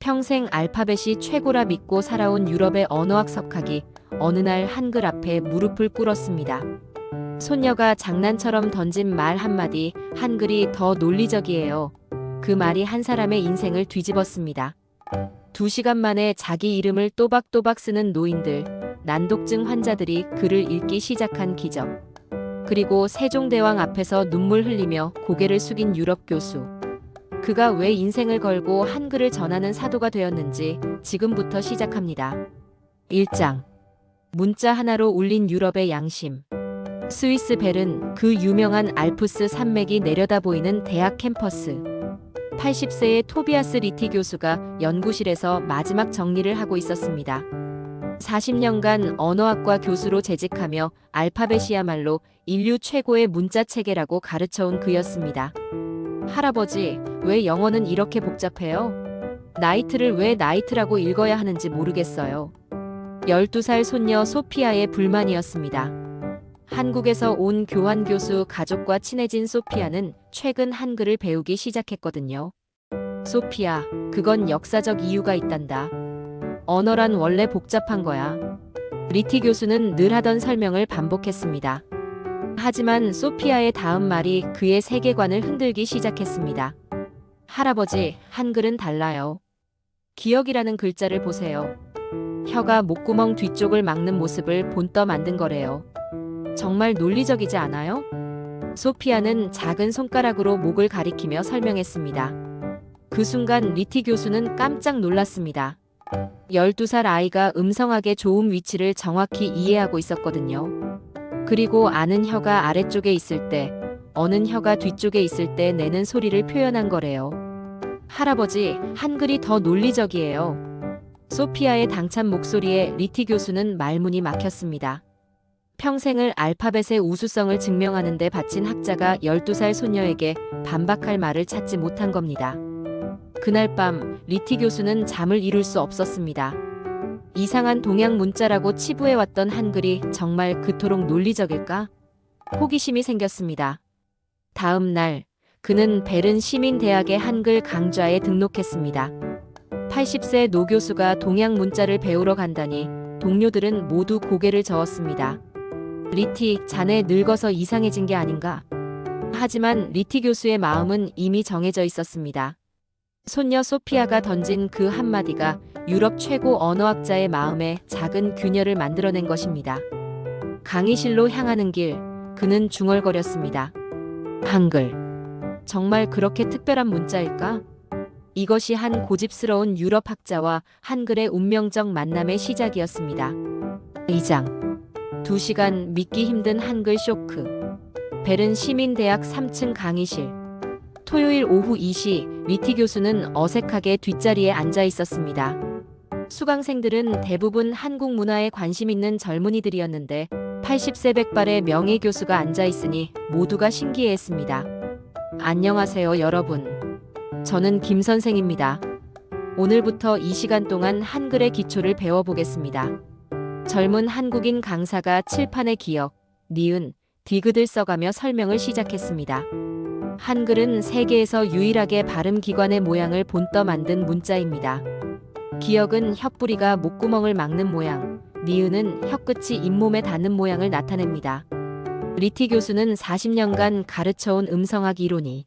평생 알파벳이 최고라 믿고 살아온 유럽의 언어학 석학이 어느 날 한글 앞에 무릎을 꿇었습니다. 손녀가 장난처럼 던진 말 한마디 한글이 더 논리적이에요. 그 말이 한 사람의 인생을 뒤집었습니다. 두 시간 만에 자기 이름을 또박또박 쓰는 노인들, 난독증 환자들이 글을 읽기 시작한 기적. 그리고 세종대왕 앞에서 눈물 흘리며 고개를 숙인 유럽 교수. 그가 왜 인생을 걸고 한글을 전하는 사도가 되었는지 지금부터 시작합니다. 1장. 문자 하나로 울린 유럽의 양심. 스위스 벨은 그 유명한 알프스 산맥이 내려다 보이는 대학 캠퍼스. 80세의 토비아스 리티 교수가 연구실에서 마지막 정리를 하고 있었습니다. 40년간 언어학과 교수로 재직하며 알파벳이야말로 인류 최고의 문자 체계라고 가르쳐온 그였습니다. 할아버지, 왜 영어는 이렇게 복잡해요? 나이트를 왜 나이트라고 읽어야 하는지 모르겠어요. 12살 손녀 소피아의 불만이었습니다. 한국에서 온 교환 교수 가족과 친해진 소피아는 최근 한글을 배우기 시작했거든요. 소피아, 그건 역사적 이유가 있단다. 언어란 원래 복잡한 거야. 리티 교수는 늘 하던 설명을 반복했습니다. 하지만 소피아의 다음 말이 그의 세계관을 흔들기 시작했습니다. 할아버지, 한글은 달라요. 기억이라는 글자를 보세요. 혀가 목구멍 뒤쪽을 막는 모습을 본떠 만든 거래요. 정말 논리적이지 않아요? 소피아는 작은 손가락으로 목을 가리키며 설명했습니다. 그 순간 리티 교수는 깜짝 놀랐습니다. 12살 아이가 음성학의 좋은 위치를 정확히 이해하고 있었거든요. 그리고 아는 혀가 아래쪽에 있을 때, 어는 혀가 뒤쪽에 있을 때 내는 소리를 표현한 거래요. 할아버지, 한글이 더 논리적이에요. 소피아의 당찬 목소리에 리티 교수는 말문이 막혔습니다. 평생을 알파벳의 우수성을 증명하는 데 바친 학자가 12살 소녀에게 반박할 말을 찾지 못한 겁니다. 그날 밤 리티 교수는 잠을 이룰 수 없었습니다. 이상한 동양 문자라고 치부해왔던 한글이 정말 그토록 논리적일까? 호기심이 생겼습니다. 다음 날 그는 베른 시민대학의 한글 강좌에 등록했습니다. 80세 노 교수가 동양 문자를 배우러 간다니 동료들은 모두 고개를 저었습니다. 리티, 자네 늙어서 이상해진 게 아닌가? 하지만 리티 교수의 마음은 이미 정해져 있었습니다. 손녀 소피아가 던진 그 한마디가 유럽 최고 언어학자의 마음에 작은 균열을 만들어낸 것입니다. 강의실로 향하는 길, 그는 중얼거렸습니다. 한글. 정말 그렇게 특별한 문자일까? 이것이 한 고집스러운 유럽 학자와 한글의 운명적 만남의 시작이었습니다. 2장. 2시간 믿기 힘든 한글 쇼크. 베른 시민대학 3층 강의실. 토요일 오후 2시 리티 교수는 어색하게 뒷자리에 앉아 있었습니다. 수강생들은 대부분 한국 문화에 관심 있는 젊은이들이었는데 80세 백발의 명예 교수가 앉아 있으니 모두가 신기해했습니다. 안녕하세요, 여러분. 저는 김 선생입니다. 오늘부터 이 시간 동안 한글의 기초를 배워보겠습니다. 젊은 한국인 강사가 칠판의 기억, 니은, 디귿을 써가며 설명을 시작했습니다. 한글은 세계에서 유일하게 발음 기관의 모양을 본떠 만든 문자입니다. 기억은 혀뿌리가 목구멍을 막는 모양, 니은은 혀끝이 잇몸에 닿는 모양을 나타냅니다. 리티 교수는 40년간 가르쳐온 음성학 이론이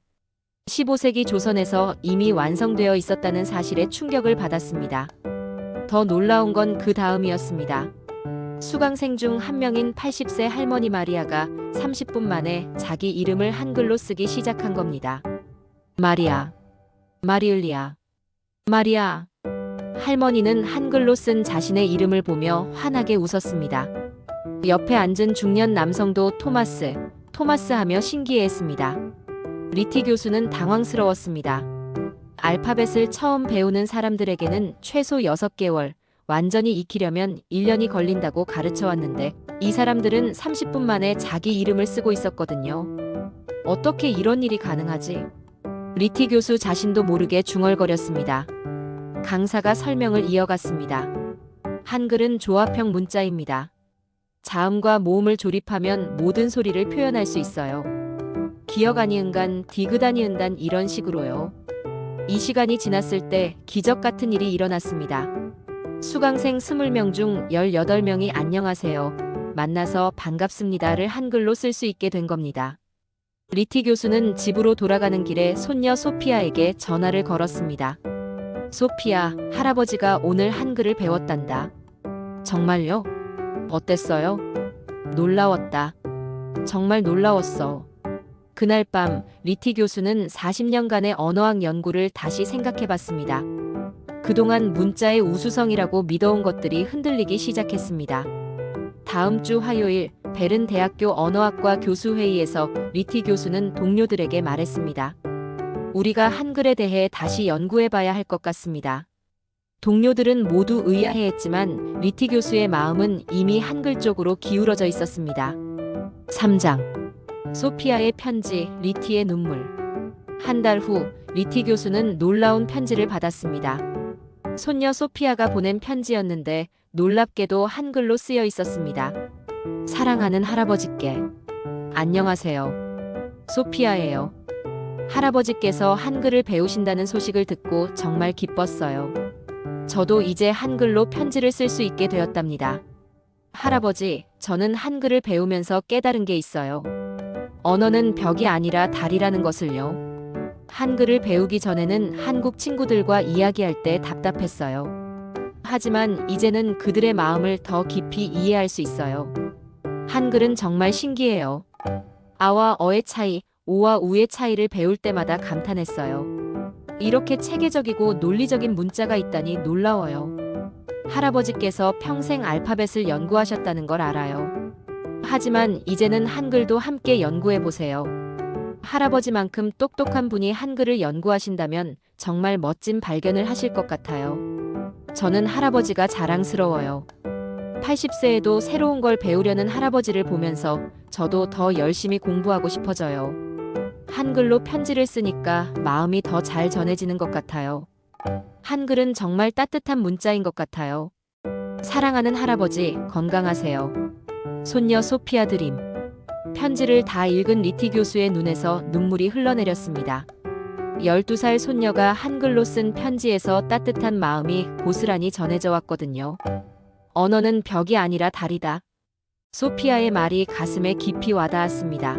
15세기 조선에서 이미 완성되어 있었다는 사실에 충격을 받았습니다. 더 놀라운 건 그 다음이었습니다. 수강생 중 한 명인 80세 할머니 마리아가 30분 만에 자기 이름을 한글로 쓰기 시작한 겁니다. 마리아, 마리을리아, 마리아. 할머니는 한글로 쓴 자신의 이름을 보며 환하게 웃었습니다. 옆에 앉은 중년 남성도 토마스, 토마스 하며 신기해했습니다. 리티 교수는 당황스러웠습니다. 알파벳을 처음 배우는 사람들에게는 최소 6개월, 완전히 익히려면 1년이 걸린다고 가르쳐 왔는데 이 사람들은 30분 만에 자기 이름을 쓰고 있었거든요. 어떻게 이런 일이 가능하지? 리티 교수 자신도 모르게 중얼거렸습니다. 강사가 설명을 이어갔습니다. 한글은 조합형 문자입니다. 자음과 모음을 조립하면 모든 소리를 표현할 수 있어요. 기억 아니 은간, 디귿 아니 은단 이런 식으로요. 이 시간이 지났을 때 기적 같은 일이 일어났습니다. 수강생 20명 중 18명이 안녕하세요. 만나서 반갑습니다를 한글로 쓸 수 있게 된 겁니다. 리티 교수는 집으로 돌아가는 길에 손녀 소피아에게 전화를 걸었습니다. 소피아, 할아버지가 오늘 한글을 배웠단다. 정말요? 어땠어요? 놀라웠다. 정말 놀라웠어. 그날 밤 리티 교수는 40년간의 언어학 연구를 다시 생각해 봤습니다. 그동안 문자의 우수성이라고 믿어온 것들이 흔들리기 시작했습니다. 다음 주 화요일 베른 대학교 언어학과 교수 회의에서 리티 교수는 동료들에게 말했습니다. 우리가 한글에 대해 다시 연구해 봐야 할 것 같습니다. 동료들은 모두 의아해했지만 리티 교수의 마음은 이미 한글 쪽으로 기울어져 있었습니다. 3장 소피아의 편지, 리티의 눈물. 한 달 후, 리티 교수는 놀라운 편지를 받았습니다. 손녀 소피아가 보낸 편지였는데 놀랍게도 한글로 쓰여 있었습니다. 사랑하는 할아버지께. 안녕하세요. 소피아예요. 할아버지께서 한글을 배우신다는 소식을 듣고 정말 기뻤어요. 저도 이제 한글로 편지를 쓸 수 있게 되었답니다. 할아버지, 저는 한글을 배우면서 깨달은 게 있어요. 언어는 벽이 아니라 달이라는 것을요. 한글을 배우기 전에는 한국 친구들과 이야기할 때 답답했어요. 하지만 이제는 그들의 마음을 더 깊이 이해할 수 있어요. 한글은 정말 신기해요. 아와 어의 차이, 오와 우의 차이를 배울 때마다 감탄했어요. 이렇게 체계적이고 논리적인 문자가 있다니 놀라워요. 할아버지께서 평생 알파벳을 연구하셨다는 걸 알아요. 하지만 이제는 한글도 함께 연구해 보세요. 할아버지만큼 똑똑한 분이 한글을 연구하신다면 정말 멋진 발견을 하실 것 같아요. 저는 할아버지가 자랑스러워요. 80세에도 새로운 걸 배우려는 할아버지를 보면서 저도 더 열심히 공부하고 싶어져요. 한글로 편지를 쓰니까 마음이 더 잘 전해지는 것 같아요. 한글은 정말 따뜻한 문자인 것 같아요. 사랑하는 할아버지, 건강하세요. 손녀 소피아 드림. 편지를 다 읽은 리티 교수의 눈에서 눈물이 흘러내렸습니다. 12살 손녀가 한글로 쓴 편지에서 따뜻한 마음이 고스란히 전해져 왔거든요. 언어는 벽이 아니라 달이다. 소피아의 말이 가슴에 깊이 와닿았습니다.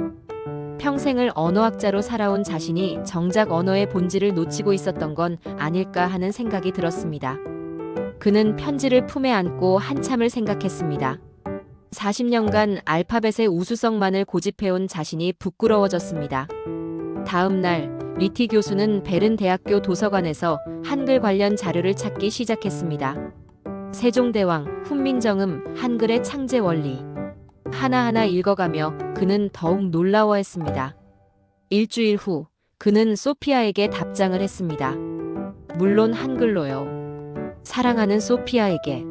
평생을 언어학자로 살아온 자신이 정작 언어의 본질을 놓치고 있었던 건 아닐까 하는 생각이 들었습니다. 그는 편지를 품에 안고 한참을 생각했습니다. 40년간 알파벳의 우수성만을 고집해온 자신이 부끄러워졌습니다. 다음 날 리티 교수는 베른 대학교 도서관에서 한글 관련 자료를 찾기 시작했습니다. 세종대왕, 훈민정음, 한글의 창제 원리. 하나하나 읽어가며 그는 더욱 놀라워했습니다. 일주일 후 그는 소피아에게 답장을 했습니다. 물론 한글로요. 사랑하는 소피아에게.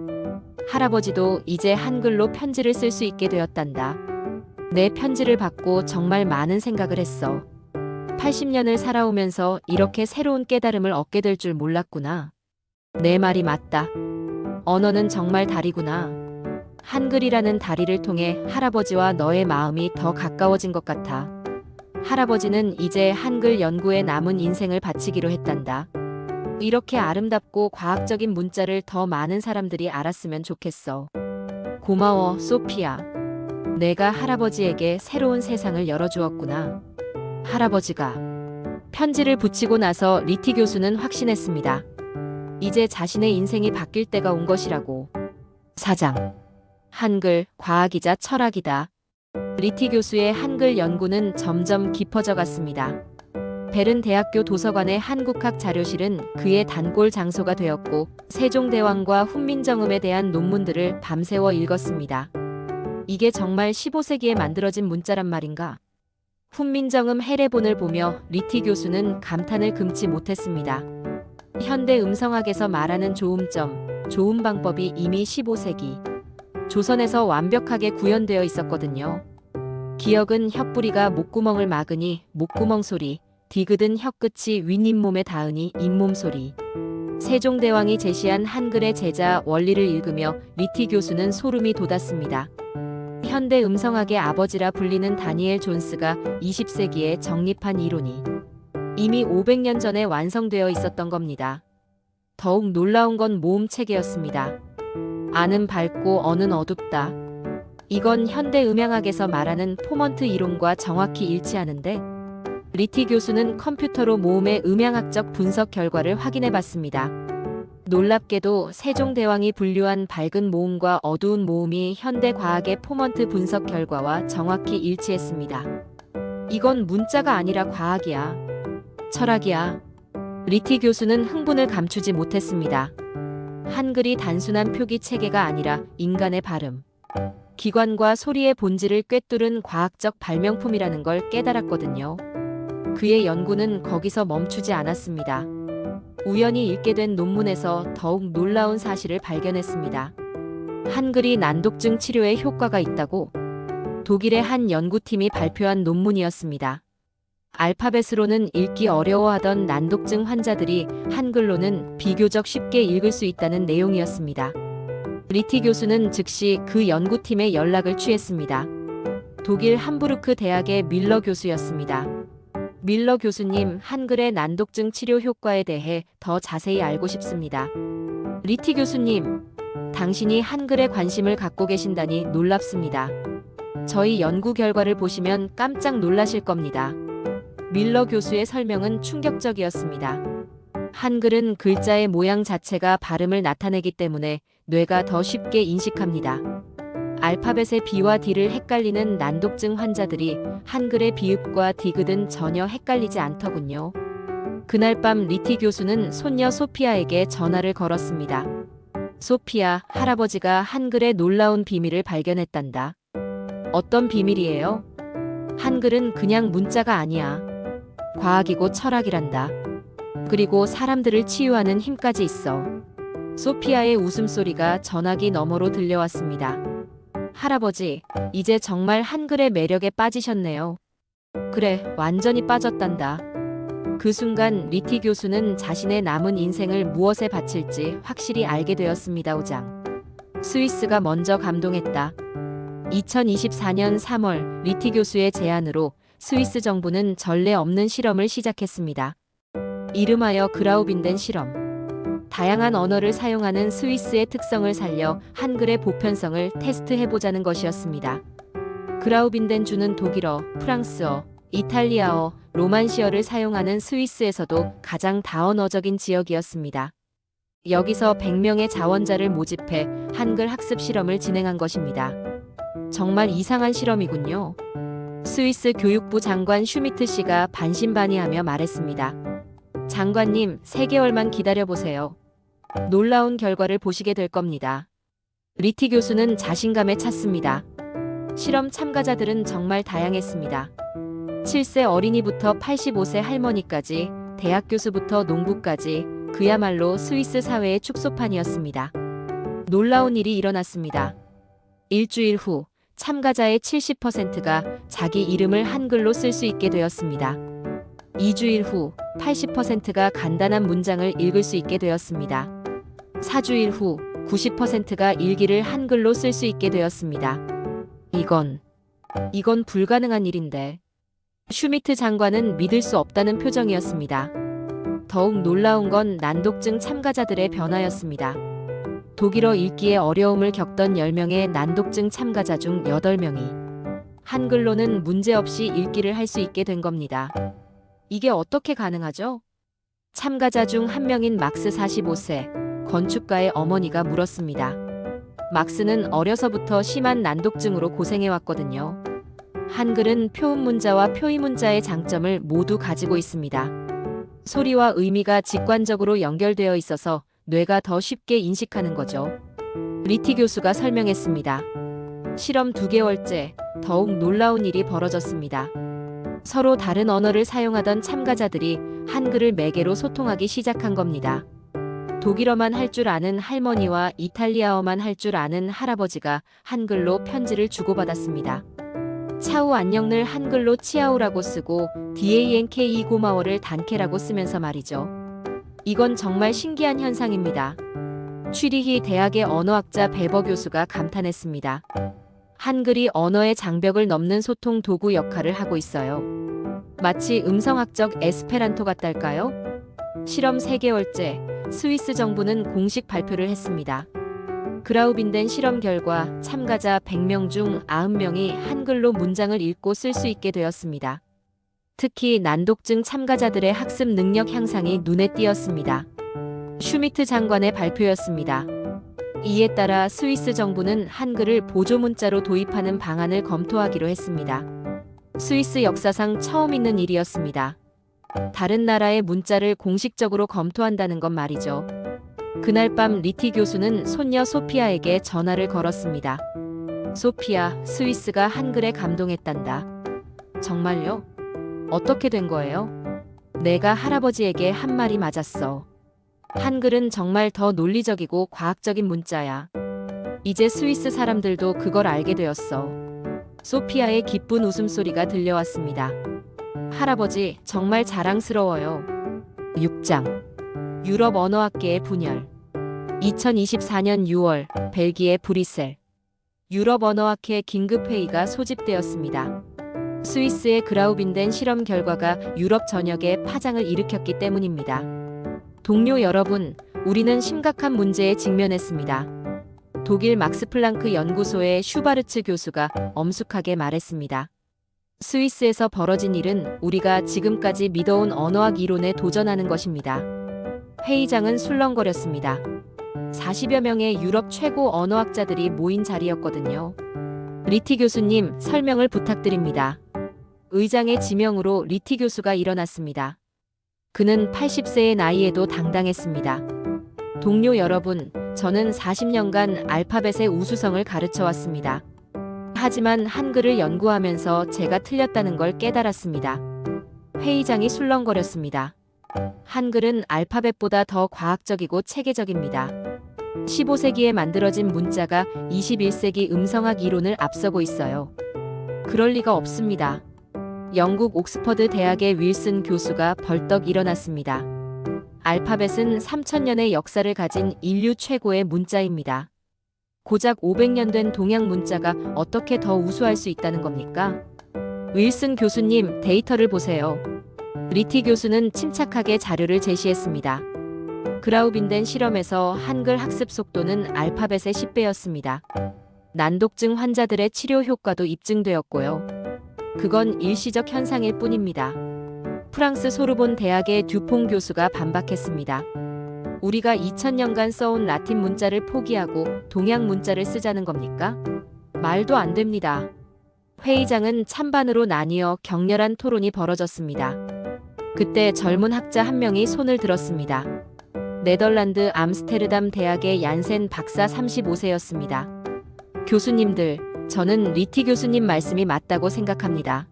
할아버지도 이제 한글로 편지를 쓸 수 있게 되었단다. 내 편지를 받고 정말 많은 생각을 했어. 80년을 살아오면서 이렇게 새로운 깨달음을 얻게 될 줄 몰랐구나. 내 말이 맞다. 언어는 정말 달이구나. 한글이라는 다리를 통해 할아버지와 너의 마음이 더 가까워진 것 같아. 할아버지는 이제 한글 연구에 남은 인생을 바치기로 했단다. 이렇게 아름답고 과학적인 문자를 더 많은 사람들이 알았으면 좋겠어. 고마워, 소피아. 내가 할아버지에게 새로운 세상을 열어주었구나. 할아버지가 편지를 붙이고 나서 리티 교수는 확신했습니다. 이제 자신의 인생이 바뀔 때가 온 것이라고. 사장. 한글, 과학이자 철학이다. 리티 교수의 한글 연구는 점점 깊어져 갔습니다. 베른 대학교 도서관의 한국학 자료실은 그의 단골 장소가 되었고 세종대왕과 훈민정음에 대한 논문들을 밤새워 읽었습니다. 이게 정말 15세기에 만들어진 문자란 말인가? 훈민정음 해례본을 보며 리티 교수는 감탄을 금치 못했습니다. 현대 음성학에서 말하는 조음점, 조음 방법이 이미 15세기 조선에서 완벽하게 구현되어 있었거든요. 기억은 혀뿌리가 목구멍을 막으니 목구멍 소리, 디귿은 혀끝이 윗잇몸에 닿으니 잇몸 소리. 세종대왕이 제시한 한글의 제자 원리를 읽으며 리티 교수는 소름이 돋았습니다. 현대 음성학의 아버지라 불리는 다니엘 존스가 20세기에 정립한 이론이 이미 500년 전에 완성되어 있었던 겁니다. 더욱 놀라운 건 모음 체계였습니다. 아는 밝고 어는 어둡다. 이건 현대 음향학에서 말하는 포먼트 이론과 정확히 일치하는데 리티 교수는 컴퓨터로 모음의 음향학적 분석 결과를 확인해 봤습니다. 놀랍게도 세종대왕이 분류한 밝은 모음과 어두운 모음이 현대 과학의 포먼트 분석 결과와 정확히 일치했습니다. 이건 문자가 아니라 과학이야. 철학이야. 리티 교수는 흥분을 감추지 못했습니다. 한글이 단순한 표기 체계가 아니라 인간의 발음, 기관과 소리의 본질을 꿰뚫은 과학적 발명품이라는 걸 깨달았거든요. 그의 연구는 거기서 멈추지 않았습니다. 우연히 읽게 된 논문에서 더욱 놀라운 사실을 발견했습니다. 한글이 난독증 치료에 효과가 있다고 독일의 한 연구팀이 발표한 논문이었습니다. 알파벳으로는 읽기 어려워하던 난독증 환자들이 한글로는 비교적 쉽게 읽을 수 있다는 내용이었습니다. 리티 교수는 즉시 그 연구팀에 연락을 취했습니다. 독일 함부르크 대학의 밀러 교수였습니다. 밀러 교수님, 한글의 난독증 치료 효과에 대해 더 자세히 알고 싶습니다. 리티 교수님, 당신이 한글에 관심을 갖고 계신다니 놀랍습니다. 저희 연구 결과를 보시면 깜짝 놀라실 겁니다. 밀러 교수의 설명은 충격적이었습니다. 한글은 글자의 모양 자체가 발음을 나타내기 때문에 뇌가 더 쉽게 인식합니다. 알파벳의 B와 D를 헷갈리는 난독증 환자들이 한글의 비읍과 디귿은 전혀 헷갈리지 않더군요. 그날 밤 리티 교수는 손녀 소피아에게 전화를 걸었습니다. 소피아, 할아버지가 한글의 놀라운 비밀을 발견했단다. 어떤 비밀이에요? 한글은 그냥 문자가 아니야. 과학이고 철학이란다. 그리고 사람들을 치유하는 힘까지 있어. 소피아의 웃음소리가 전화기 너머로 들려왔습니다. 할아버지, 이제 정말 한글의 매력에 빠지셨네요. 그래, 완전히 빠졌단다. 그 순간 리티 교수는 자신의 남은 인생을 무엇에 바칠지 확실히 알게 되었습니다, 오장. 스위스가 먼저 감동했다. 2024년 3월 리티 교수의 제안으로 스위스 정부는 전례 없는 실험을 시작했습니다. 이름하여 그라우빈덴 실험. 다양한 언어를 사용하는 스위스의 특성을 살려 한글의 보편성을 테스트해보자는 것이었습니다. 그라우빈덴 주는 독일어, 프랑스어, 이탈리아어, 로만시어를 사용하는 스위스에서도 가장 다언어적인 지역이었습니다. 여기서 100명의 자원자를 모집해 한글 학습 실험을 진행한 것입니다. 정말 이상한 실험이군요. 스위스 교육부 장관 슈미트 씨가 반신반의하며 말했습니다. 장관님, 3개월만 기다려보세요. 놀라운 결과를 보시게 될 겁니다. 리티 교수는 자신감에 찼습니다. 실험 참가자들은 정말 다양했습니다. 7세 어린이부터 85세 할머니까지, 대학 교수부터 농부까지, 그야말로 스위스 사회의 축소판이었습니다. 놀라운 일이 일어났습니다. 일주일 후, 참가자의 70%가 자기 이름을 한글로 쓸 수 있게 되었습니다. 2주일 후 80%가 간단한 문장을 읽을 수 있게 되었습니다. 4주일 후 90%가 일기를 한글로 쓸 수 있게 되었습니다. 이건, 이건 불가능한 일인데. 슈미트 장관은 믿을 수 없다는 표정이었습니다. 더욱 놀라운 건 난독증 참가자들의 변화였습니다. 독일어 읽기에 어려움을 겪던 10명의 난독증 참가자 중 8명이 한글로는 문제없이 읽기를 할 수 있게 된 겁니다. 이게 어떻게 가능하죠? 참가자 중 한 명인 막스 45세, 건축가의 어머니가 물었습니다. 막스는 어려서부터 심한 난독증으로 고생해왔거든요. 한글은 표음 문자와 표의 문자의 장점을 모두 가지고 있습니다. 소리와 의미가 직관적으로 연결되어 있어서 뇌가 더 쉽게 인식하는 거죠. 리티 교수가 설명했습니다. 실험 두 개월째 더욱 놀라운 일이 벌어졌습니다. 서로 다른 언어를 사용하던 참가자들이 한글을 매개로 소통하기 시작한 겁니다. 독일어만 할 줄 아는 할머니와 이탈리아어만 할 줄 아는 할아버지가 한글로 편지를 주고받았습니다. 차우 안녕을 한글로 치아우라고 쓰고 DANKE 고마워를 단케라고 쓰면서 말이죠. 이건 정말 신기한 현상입니다. 취리히 대학의 언어학자 베버 교수가 감탄했습니다. 한글이 언어의 장벽을 넘는 소통 도구 역할을 하고 있어요. 마치 음성학적 에스페란토 같달까요? 실험 3개월째 스위스 정부는 공식 발표를 했습니다. 그라우빈덴 실험 결과 참가자 100명 중 90명이 한글로 문장을 읽고 쓸 수 있게 되었습니다. 특히 난독증 참가자들의 학습 능력 향상이 눈에 띄었습니다. 슈미트 장관의 발표였습니다. 이에 따라 스위스 정부는 한글을 보조 문자로 도입하는 방안을 검토하기로 했습니다. 스위스 역사상 처음 있는 일이었습니다. 다른 나라의 문자를 공식적으로 검토한다는 건 말이죠. 그날 밤 리티 교수는 손녀 소피아에게 전화를 걸었습니다. 소피아, 스위스가 한글에 감동했단다. 정말요? 어떻게 된 거예요? 내가 할아버지에게 한 말이 맞았어. 한글은 정말 더 논리적이고 과학적인 문자야. 이제 스위스 사람들도 그걸 알게 되었어. 소피아의 기쁜 웃음소리가 들려왔습니다. 할아버지, 정말 자랑스러워요. 6장. 유럽 언어학계의 분열. 2024년 6월, 벨기에 브뤼셀. 유럽 언어학회 긴급회의가 소집되었습니다. 스위스의 그라우빈덴 실험 결과가 유럽 전역에 파장을 일으켰기 때문입니다. 동료 여러분, 우리는 심각한 문제에 직면했습니다. 독일 막스 플랑크 연구소의 슈바르츠 교수가 엄숙하게 말했습니다. 스위스에서 벌어진 일은 우리가 지금까지 믿어온 언어학 이론에 도전하는 것입니다. 회의장은 술렁거렸습니다. 40여 명의 유럽 최고 언어학자들이 모인 자리였거든요. 리티 교수님, 설명을 부탁드립니다. 의장의 지명으로 리티 교수가 일어났습니다. 그는 80세의 나이에도 당당했습니다. 동료 여러분, 저는 40년간 알파벳의 우수성을 가르쳐 왔습니다. 하지만 한글을 연구하면서 제가 틀렸다는 걸 깨달았습니다. 회의장이 술렁거렸습니다. 한글은 알파벳보다 더 과학적이고 체계적입니다. 15세기에 만들어진 문자가 21세기 음성학 이론을 앞서고 있어요. 그럴 리가 없습니다. 영국 옥스퍼드 대학의 윌슨 교수가 벌떡 일어났습니다. 알파벳은 3천년의 역사를 가진 인류 최고의 문자입니다. 고작 500년 된 동양 문자가 어떻게 더 우수할 수 있다는 겁니까? 윌슨 교수님, 데이터를 보세요. 리티 교수는 침착하게 자료를 제시했습니다. 그라우빈덴 실험에서 한글 학습 속도는 알파벳의 10배였습니다. 난독증 환자들의 치료 효과도 입증되었고요. 그건 일시적 현상일 뿐입니다. 프랑스 소르본 대학의 듀퐁 교수가 반박했습니다. 우리가 2000년간 써온 라틴 문자를 포기하고 동양 문자를 쓰자는 겁니까? 말도 안 됩니다. 회의장은 찬반으로 나뉘어 격렬한 토론이 벌어졌습니다. 그때 젊은 학자 한 명이 손을 들었습니다. 네덜란드 암스테르담 대학의 얀센 박사 35세였습니다. 교수님들, 저는 리티 교수님 말씀이 맞다고 생각합니다.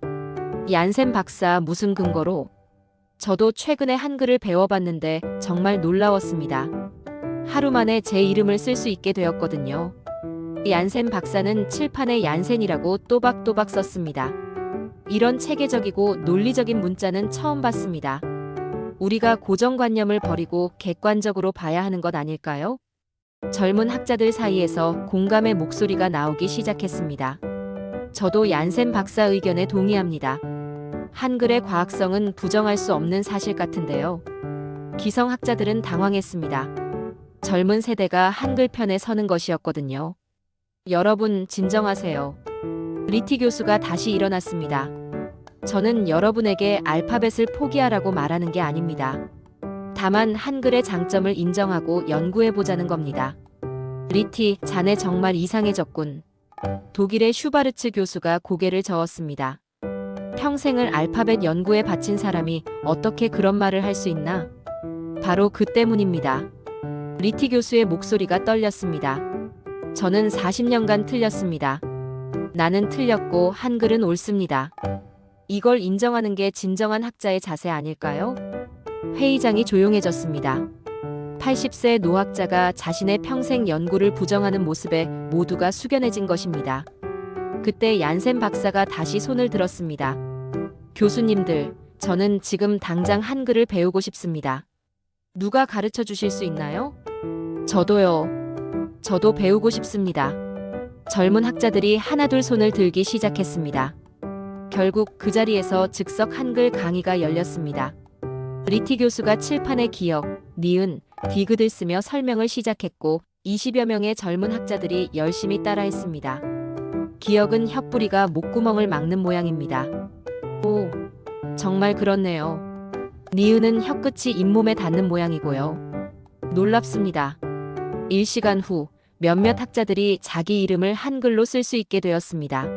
얀센 박사 무슨 근거로? 저도 최근에 한글을 배워봤는데 정말 놀라웠습니다. 하루 만에 제 이름을 쓸 수 있게 되었거든요. 얀센 박사는 칠판에 얀센이라고 또박또박 썼습니다. 이런 체계적이고 논리적인 문자는 처음 봤습니다. 우리가 고정관념을 버리고 객관적으로 봐야 하는 것 아닐까요? 젊은 학자들 사이에서 공감의 목소리가 나오기 시작했습니다. 저도 얀센 박사 의견에 동의합니다. 한글의 과학성은 부정할 수 없는 사실 같은데요. 기성학자들은 당황했습니다. 젊은 세대가 한글 편에 서는 것이었거든요. 여러분, 진정하세요. 리티 교수가 다시 일어났습니다. 저는 여러분에게 알파벳을 포기하라고 말하는 게 아닙니다. 다만 한글의 장점을 인정하고 연구해보자는 겁니다. 리티, 자네 정말 이상해졌군. 독일의 슈바르츠 교수가 고개를 저었습니다. 평생을 알파벳 연구에 바친 사람이 어떻게 그런 말을 할 수 있나? 바로 그 때문입니다. 리티 교수의 목소리가 떨렸습니다. 저는 40년간 틀렸습니다. 나는 틀렸고 한글은 옳습니다. 이걸 인정하는 게 진정한 학자의 자세 아닐까요? 회의장이 조용해졌습니다. 80세 노학자가 자신의 평생 연구를 부정하는 모습에 모두가 숙연해진 것입니다. 그때 얀센 박사가 다시 손을 들었습니다. 교수님들, 저는 지금 당장 한글을 배우고 싶습니다. 누가 가르쳐 주실 수 있나요? 저도요. 저도 배우고 싶습니다. 젊은 학자들이 하나둘 손을 들기 시작했습니다. 결국 그 자리에서 즉석 한글 강의가 열렸습니다. 리티 교수가 칠판에 기억, 니은, 디귿을 쓰며 설명을 시작했고 20여 명의 젊은 학자들이 열심히 따라했습니다. 기억은 혀뿌리가 목구멍을 막는 모양입니다. 오, 정말 그렇네요. 니은은 혀끝이 잇몸에 닿는 모양이고요. 놀랍습니다. 1시간 후 몇몇 학자들이 자기 이름을 한글로 쓸 수 있게 되었습니다.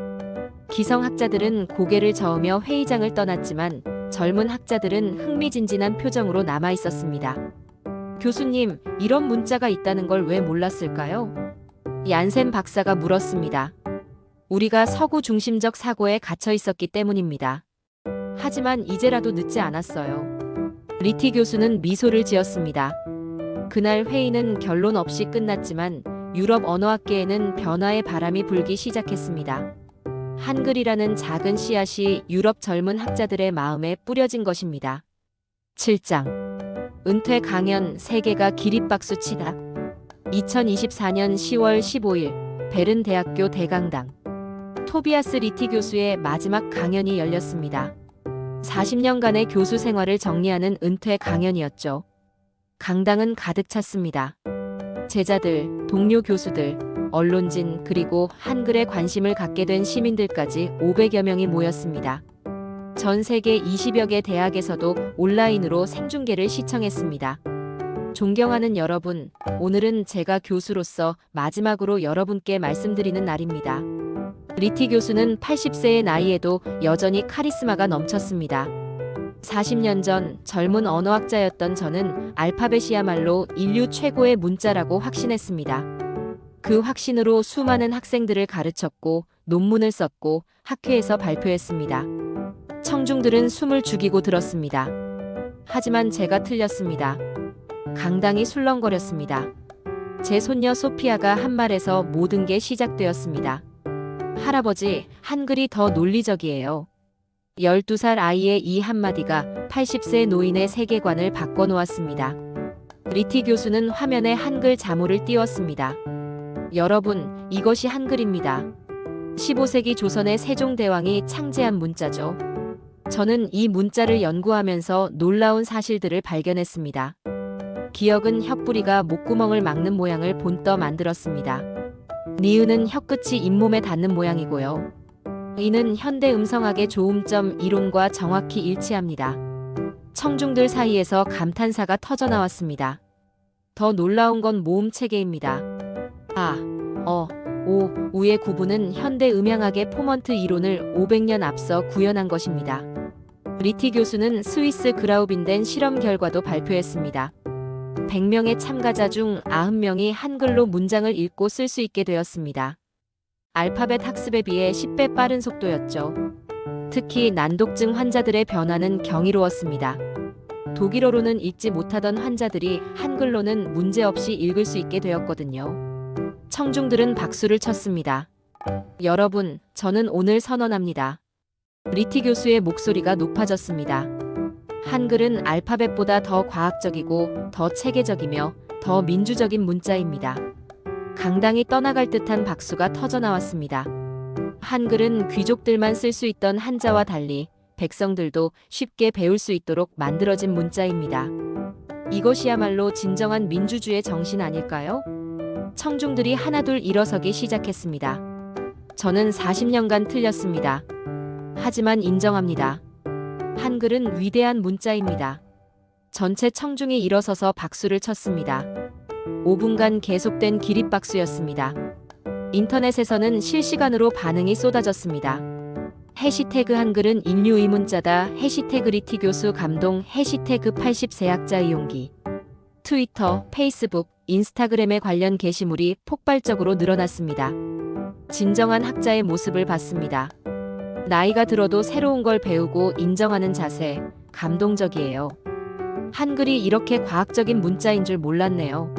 기성학자들은 고개를 저으며 회의장을 떠났지만 젊은 학자들은 흥미진진한 표정으로 남아 있었습니다. 교수님, 이런 문자가 있다는 걸 왜 몰랐을까요? 얀센 박사가 물었습니다. 우리가 서구 중심적 사고에 갇혀 있었기 때문입니다. 하지만 이제라도 늦지 않았어요. 리티 교수는 미소를 지었습니다. 그날 회의는 결론 없이 끝났지만 유럽 언어학계에는 변화의 바람이 불기 시작했습니다. 한글이라는 작은 씨앗이 유럽 젊은 학자들의 마음에 뿌려진 것입니다. 7장 은퇴 강연 세계가 기립박수 치다 2024년 10월 15일 베른 대학교 대강당 토비아스 리티 교수의 마지막 강연이 열렸습니다. 40년간의 교수 생활을 정리하는 은퇴 강연이었죠. 강당은 가득 찼습니다. 제자들, 동료 교수들, 언론진, 그리고 한글에 관심을 갖게 된 시민들까지 500여 명이 모였습니다. 전 세계 20여 개 대학에서도 온라인으로 생중계를 시청했습니다. 존경하는 여러분, 오늘은 제가 교수로서 마지막으로 여러분께 말씀드리는 날입니다. 리티 교수는 80세의 나이에도 여전히 카리스마가 넘쳤습니다. 40년 전 젊은 언어학자였던 저는 알파벳이야말로 인류 최고의 문자라고 확신했습니다. 그 확신으로 수많은 학생들을 가르쳤고 논문을 썼고 학회에서 발표했습니다. 청중들은 숨을 죽이고 들었습니다. 하지만 제가 틀렸습니다. 강당이 술렁거렸습니다. 제 손녀 소피아가 한 말에서 모든 게 시작되었습니다. 할아버지, 한글이 더 논리적이에요. 12살 아이의 이 한마디가 80세 노인의 세계관을 바꿔놓았습니다. 리티 교수는 화면에 한글 자모를 띄웠습니다. 여러분, 이것이 한글입니다. 15세기 조선의 세종대왕이 창제한 문자죠. 저는 이 문자를 연구하면서 놀라운 사실들을 발견했습니다. 기억은 혀뿌리가 목구멍을 막는 모양을 본떠 만들었습니다. 니은은 혀끝이 잇몸에 닿는 모양이고요. 이는 현대 음성학의 조음점 이론과 정확히 일치합니다. 청중들 사이에서 감탄사가 터져 나왔습니다. 더 놀라운 건 모음 체계입니다. 아, 어, 오, 우의 구분은 현대 음향학의 포먼트 이론을 500년 앞서 구현한 것입니다. 리티 교수는 스위스 그라우빈덴 실험 결과도 발표했습니다. 100명의 참가자 중 90명이 한글로 문장을 읽고 쓸 수 있게 되었습니다. 알파벳 학습에 비해 10배 빠른 속도였죠. 특히 난독증 환자들의 변화는 경이로웠습니다. 독일어로는 읽지 못하던 환자들이 한글로는 문제없이 읽을 수 있게 되었거든요. 청중들은 박수를 쳤습니다. 여러분, 저는 오늘 선언합니다. 리티 교수의 목소리가 높아졌습니다. 한글은 알파벳보다 더 과학적이고 더 체계적이며 더 민주적인 문자입니다. 강당이 떠나갈 듯한 박수가 터져 나왔습니다. 한글은 귀족들만 쓸 수 있던 한자와 달리 백성들도 쉽게 배울 수 있도록 만들어진 문자입니다. 이것이야말로 진정한 민주주의 정신 아닐까요? 청중들이 하나둘 일어서기 시작했습니다. 저는 40년간 틀렸습니다. 하지만 인정합니다. 한글은 위대한 문자입니다. 전체 청중이 일어서서 박수를 쳤습니다. 5분간 계속된 기립박수였습니다. 인터넷에서는 실시간으로 반응이 쏟아졌습니다. 해시태그 한글은 인류의 문자다. 해시태그 리티 교수 감동. 해시태그 80 세 학자 이용기. 트위터, 페이스북, 인스타그램에 관련 게시물이 폭발적으로 늘어났습니다. 진정한 학자의 모습을 봤습니다. 나이가 들어도 새로운 걸 배우고 인정하는 자세, 감동적이에요. 한글이 이렇게 과학적인 문자인 줄 몰랐네요.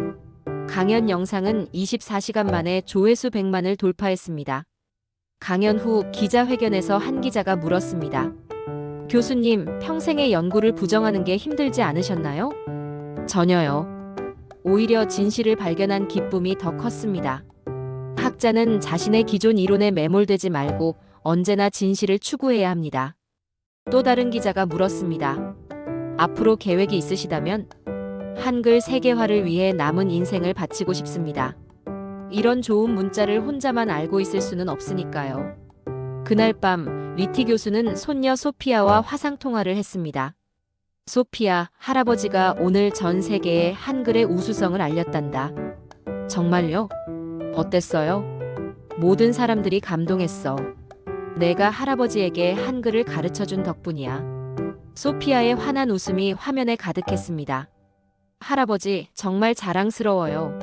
강연 영상은 24시간 만에 조회수 100만을 돌파했습니다. 강연 후 기자회견에서 한 기자가 물었습니다. 교수님, 평생의 연구를 부정하는 게 힘들지 않으셨나요? 전혀요. 오히려 진실을 발견한 기쁨이 더 컸습니다. 학자는 자신의 기존 이론에 매몰되지 말고 언제나 진실을 추구해야 합니다. 또 다른 기자가 물었습니다. 앞으로 계획이 있으시다면 한글 세계화를 위해 남은 인생을 바치고 싶습니다. 이런 좋은 문자를 혼자만 알고 있을 수는 없으니까요. 그날 밤 리티 교수는 손녀 소피아와 화상 통화를 했습니다. 소피아, 할아버지가 오늘 전 세계에 한글의 우수성을 알렸단다. 정말요? 어땠어요? 모든 사람들이 감동했어. 내가 할아버지에게 한글을 가르쳐 준 덕분이야. 소피아의 환한 웃음이 화면에 가득했습니다. 할아버지, 정말 자랑스러워요.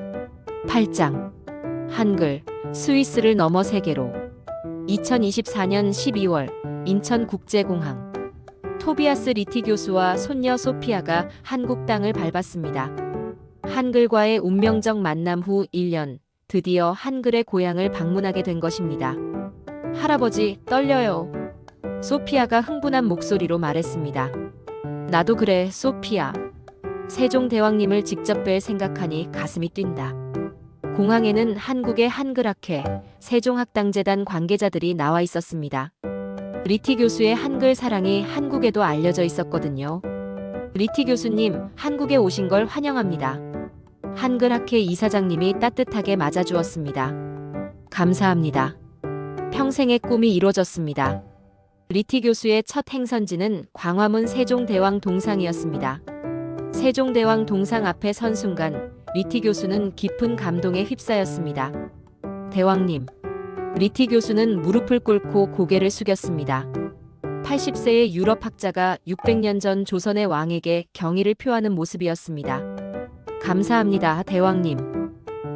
8장. 한글, 스위스를 넘어 세계로. 2024년 12월, 인천국제공항. 토비아스 리티 교수와 손녀 소피아가 한국 땅을 밟았습니다. 한글과의 운명적 만남 후 1년, 드디어 한글의 고향을 방문하게 된 것입니다. 할아버지, 떨려요. 소피아가 흥분한 목소리로 말했습니다. 나도 그래, 소피아. 세종대왕님을 직접 뵐 생각하니 가슴이 뛴다. 공항에는 한국의 한글학회, 세종학당재단 관계자들이 나와 있었습니다. 리티 교수의 한글 사랑이 한국에도 알려져 있었거든요. 리티 교수님, 한국에 오신 걸 환영합니다. 한글학회 이사장님이 따뜻하게 맞아주었습니다. 감사합니다. 평생의 꿈이 이루어졌습니다. 리티 교수의 첫 행선지는 광화문 세종대왕 동상이었습니다. 세종대왕 동상 앞에 선 순간 리티 교수는 깊은 감동에 휩싸였습니다. 대왕님. 리티 교수는 무릎을 꿇고 고개를 숙였습니다. 80세의 유럽 학자가 600년 전 조선의 왕에게 경의를 표하는 모습이었습니다. 감사합니다, 대왕님.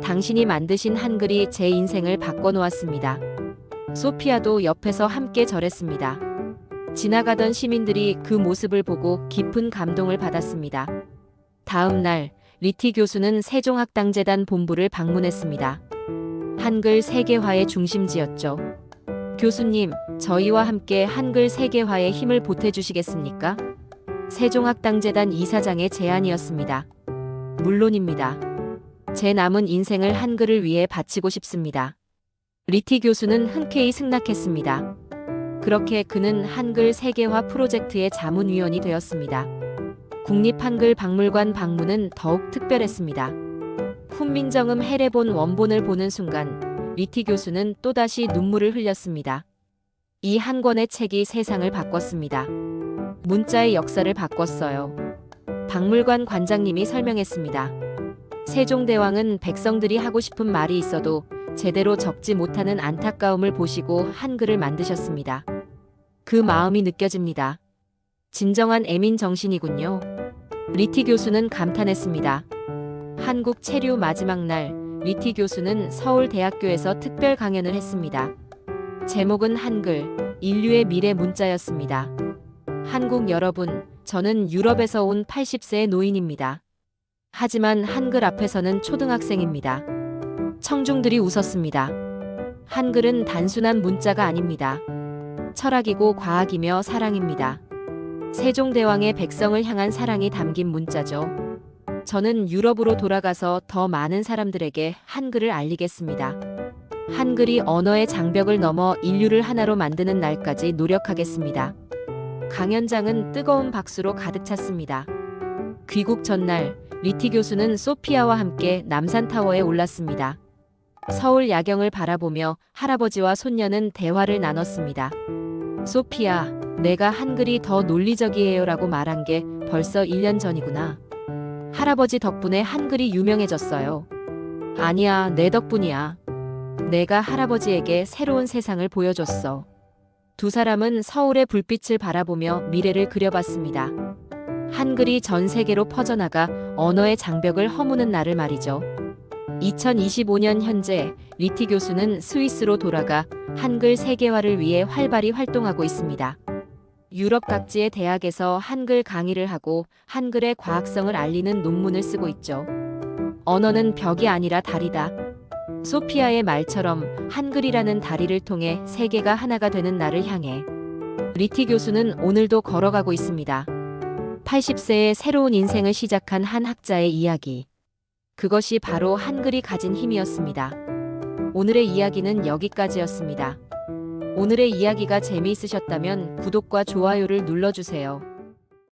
당신이 만드신 한글이 제 인생을 바꿔놓았습니다. 소피아도 옆에서 함께 절했습니다. 지나가던 시민들이 그 모습을 보고 깊은 감동을 받았습니다. 다음 날, 리티 교수는 세종학당재단 본부를 방문했습니다. 한글 세계화의 중심지였죠. 교수님, 저희와 함께 한글 세계화에 힘을 보태주시겠습니까? 세종학당재단 이사장의 제안이었습니다. 물론입니다. 제 남은 인생을 한글을 위해 바치고 싶습니다. 리티 교수는 흔쾌히 승낙했습니다. 그렇게 그는 한글 세계화 프로젝트의 자문위원이 되었습니다. 국립한글박물관 방문은 더욱 특별했습니다. 훈민정음 해례본 원본을 보는 순간 리티 교수는 또다시 눈물을 흘렸습니다. 이 한 권의 책이 세상을 바꿨습니다. 문자의 역사를 바꿨어요. 박물관 관장님이 설명했습니다. 세종대왕은 백성들이 하고 싶은 말이 있어도 제대로 적지 못하는 안타까움을 보시고 한글을 만드셨습니다. 그 마음이 느껴집니다. 진정한 애민 정신이군요. 리티 교수는 감탄했습니다. 한국 체류 마지막 날, 리티 교수는 서울대학교에서 특별 강연을 했습니다. 제목은 한글, 인류의 미래 문자였습니다. 한국 여러분, 저는 유럽에서 온 80세의 노인입니다. 하지만 한글 앞에서는 초등학생입니다. 청중들이 웃었습니다. 한글은 단순한 문자가 아닙니다. 철학이고 과학이며 사랑입니다. 세종대왕의 백성을 향한 사랑이 담긴 문자죠. 저는 유럽으로 돌아가서 더 많은 사람들에게 한글을 알리겠습니다. 한글이 언어의 장벽을 넘어 인류를 하나로 만드는 날까지 노력하겠습니다. 강연장은 뜨거운 박수로 가득 찼습니다. 귀국 전날, 리티 교수는 소피아와 함께 남산타워에 올랐습니다. 서울 야경을 바라보며 할아버지와 손녀는 대화를 나눴습니다. 소피아, 내가 한글이 더 논리적이에요라고 말한 게 벌써 1년 전이구나. 할아버지 덕분에 한글이 유명해졌어요. 아니야, 내 덕분이야. 내가 할아버지에게 새로운 세상을 보여줬어. 두 사람은 서울의 불빛을 바라보며 미래를 그려봤습니다. 한글이 전 세계로 퍼져나가 언어의 장벽을 허무는 날을 말이죠. 2025년 현재 리티 교수는 스위스로 돌아가 한글 세계화를 위해 활발히 활동하고 있습니다. 유럽 각지의 대학에서 한글 강의를 하고 한글의 과학성을 알리는 논문을 쓰고 있죠. 언어는 벽이 아니라 다리다. 소피아의 말처럼 한글이라는 다리를 통해 세계가 하나가 되는 날을 향해 리티 교수는 오늘도 걸어가고 있습니다. 80세의 새로운 인생을 시작한 한 학자의 이야기. 그것이 바로 한글이 가진 힘이었습니다. 오늘의 이야기는 여기까지였습니다. 오늘의 이야기가 재미있으셨다면 구독과 좋아요를 눌러주세요.